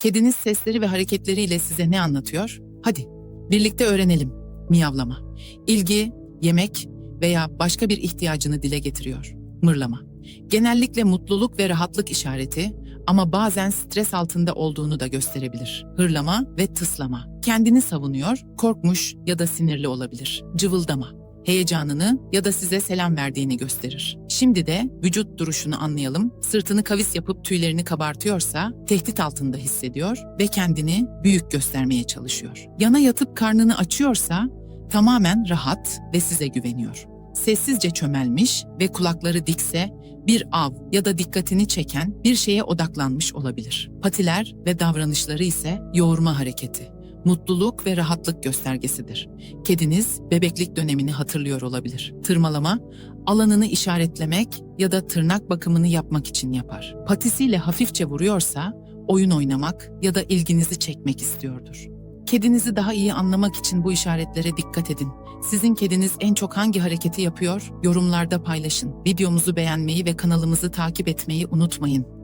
Kediniz sesleri ve hareketleriyle size ne anlatıyor? Hadi, birlikte öğrenelim. Miyavlama. İlgi, yemek veya başka bir ihtiyacını dile getiriyor. Mırlama. Genellikle mutluluk ve rahatlık işareti ama bazen stres altında olduğunu da gösterebilir. Hırlama ve tıslama. Kendini savunuyor, korkmuş ya da sinirli olabilir. Cıvıldama. Heyecanını ya da size selam verdiğini gösterir. Şimdi de vücut duruşunu anlayalım. Sırtını kavis yapıp tüylerini kabartıyorsa tehdit altında hissediyor ve kendini büyük göstermeye çalışıyor. Yana yatıp karnını açıyorsa tamamen rahat ve size güveniyor. Sessizce çömelmiş ve kulakları dikse bir av ya da dikkatini çeken bir şeye odaklanmış olabilir. Patiler ve davranışları ise yoğurma hareketi. Mutluluk ve rahatlık göstergesidir. Kediniz bebeklik dönemini hatırlıyor olabilir. Tırmalama, alanını işaretlemek ya da tırnak bakımını yapmak için yapar. Patisiyle hafifçe vuruyorsa oyun oynamak ya da ilginizi çekmek istiyordur. Kedinizi daha iyi anlamak için bu işaretlere dikkat edin. Sizin kediniz en çok hangi hareketi yapıyor? Yorumlarda paylaşın. Videomuzu beğenmeyi ve kanalımızı takip etmeyi unutmayın.